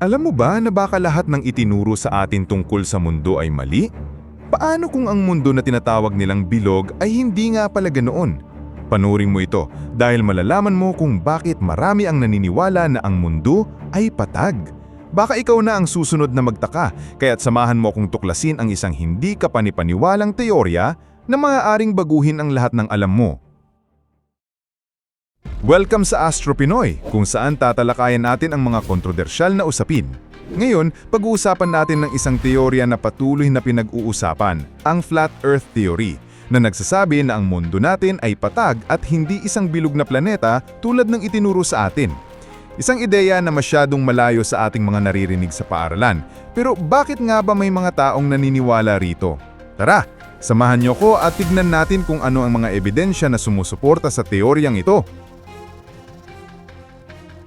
Alam mo ba na baka lahat ng itinuro sa atin tungkol sa mundo ay mali? Paano kung ang mundo na tinatawag nilang bilog ay hindi nga pala ganoon? Panuring mo ito dahil malalaman mo kung bakit marami ang naniniwala na ang mundo ay patag. Baka ikaw na ang susunod na magtaka, kaya't samahan mo kung tuklasin ang isang hindi kapanipaniwalang teorya na maaaring baguhin ang lahat ng alam mo. Welcome sa Astro Pinoy, kung saan tatalakayan natin ang mga kontrobersyal na usapin. Ngayon, pag-uusapan natin ng isang teorya na patuloy na pinag-uusapan, ang Flat Earth Theory, na nagsasabi na ang mundo natin ay patag at hindi isang bilog na planeta tulad ng itinuro sa atin. Isang ideya na masyadong malayo sa ating mga naririnig sa paaralan. Pero bakit nga ba may mga taong naniniwala rito? Tara, samahan niyo ko at tignan natin kung ano ang mga ebidensya na sumusuporta sa teoryang ito.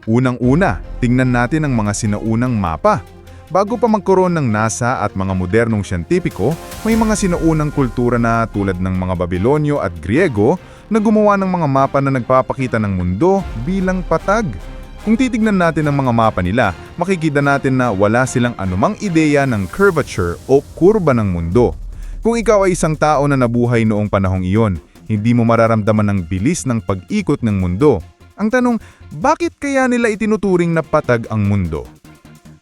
Unang-una, tingnan natin ang mga sinaunang mapa. Bago pa magkaroon ng NASA at mga modernong siyentipiko, may mga sinaunang kultura na tulad ng mga Babilonyo at Griego na gumawa ng mga mapa na nagpapakita ng mundo bilang patag. Kung titignan natin ang mga mapa nila, makikita natin na wala silang anumang ideya ng curvature o kurba ng mundo. Kung ikaw ay isang tao na nabuhay noong panahong iyon, hindi mo mararamdaman ang bilis ng pag-ikot ng mundo. Ang tanong, bakit kaya nila itinuturing na patag ang mundo?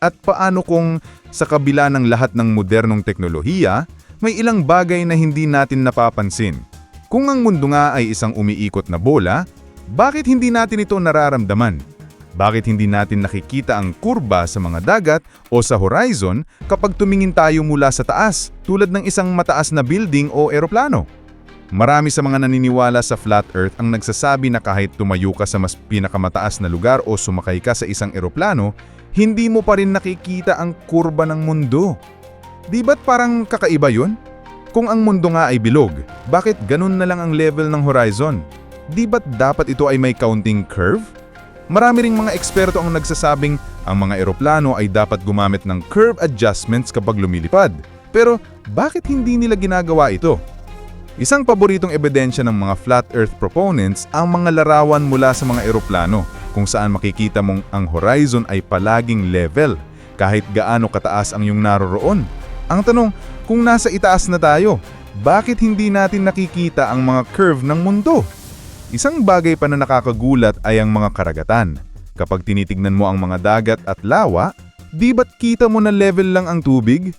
At paano kung sa kabila ng lahat ng modernong teknolohiya, may ilang bagay na hindi natin napapansin? Kung ang mundo nga ay isang umiikot na bola, bakit hindi natin ito nararamdaman? Bakit hindi natin nakikita ang kurba sa mga dagat o sa horizon kapag tumingin tayo mula sa taas tulad ng isang mataas na building o eroplano? Marami sa mga naniniwala sa flat earth ang nagsasabi na kahit tumayo ka sa mas pinakamataas na lugar o sumakay ka sa isang eroplano, hindi mo pa rin nakikita ang kurba ng mundo. Di ba't parang kakaiba yun? Kung ang mundo nga ay bilog, bakit ganun na lang ang level ng horizon? Di ba't dapat ito ay may counting curve? Marami ring mga eksperto ang nagsasabing ang mga eroplano ay dapat gumamit ng curve adjustments kapag lumilipad. Pero bakit hindi nila ginagawa ito? Isang paboritong ebidensya ng mga flat earth proponents ang mga larawan mula sa mga eroplano kung saan makikita mong ang horizon ay palaging level kahit gaano kataas ang iyong naroroon. Ang tanong, kung nasa itaas na tayo, bakit hindi natin nakikita ang mga curve ng mundo? Isang bagay pa na nakakagulat ay ang mga karagatan. Kapag tinitignan mo ang mga dagat at lawa, di ba't kita mo na level lang ang tubig?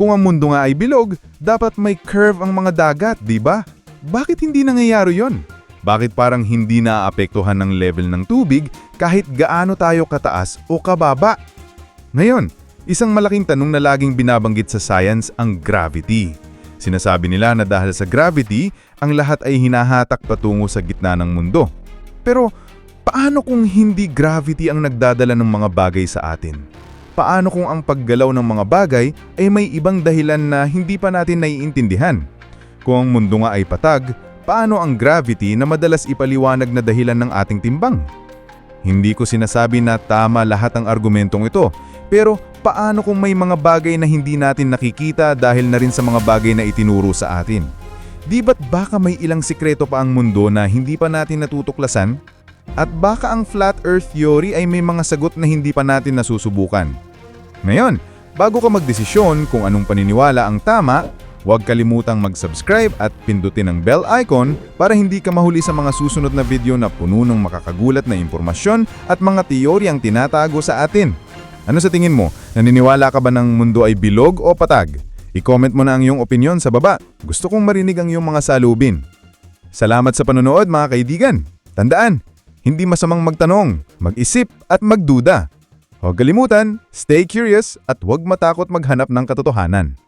Kung ang mundo nga ay bilog, dapat may curve ang mga dagat, di ba? Bakit hindi nangyayari yon? Bakit parang hindi naaapektuhan ng level ng tubig kahit gaano tayo kataas o kababa? Ngayon, isang malaking tanong na laging binabanggit sa science ang gravity. Sinasabi nila na dahil sa gravity, ang lahat ay hinahatak patungo sa gitna ng mundo. Pero paano kung hindi gravity ang nagdadala ng mga bagay sa atin? Paano kung ang paggalaw ng mga bagay ay may ibang dahilan na hindi pa natin naiintindihan? Kung ang mundo nga ay patag, paano ang gravity na madalas ipaliwanag na dahilan ng ating timbang? Hindi ko sinasabi na tama lahat ang argumentong ito, pero paano kung may mga bagay na hindi natin nakikita dahil na rin sa mga bagay na itinuro sa atin? Di ba't baka may ilang sikreto pa ang mundo na hindi pa natin natutuklasan? At baka ang flat earth theory ay may mga sagot na hindi pa natin nasusubukan. Ngayon, bago ka magdesisyon kung anong paniniwala ang tama, huwag kalimutang mag-subscribe at pindutin ang bell icon para hindi ka mahuli sa mga susunod na video na puno ng makakagulat na impormasyon at mga teoryang tinatago sa atin. Ano sa tingin mo? Naniniwala ka ba ng mundo ay bilog o patag? I-comment mo na ang iyong opinion sa baba. Gusto kong marinig ang iyong mga salubin. Salamat sa panonood mga kaibigan. Tandaan, hindi masamang magtanong, mag-isip at magduda. Huwag kalimutan, stay curious at huwag matakot maghanap ng katotohanan.